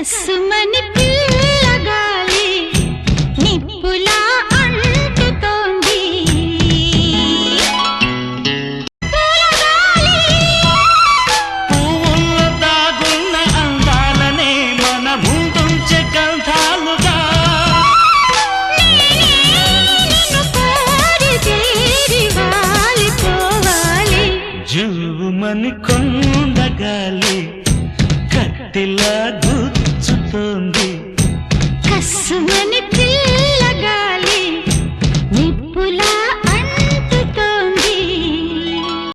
కసుమని పిల్లగాలి నిప్పులా అంటుతోంది. పువ్వుల్లో దాగున్న అందాలనే మన ముందుంచే గంధాలుగా జూమని కొండగాలి కత్తిలా So many it.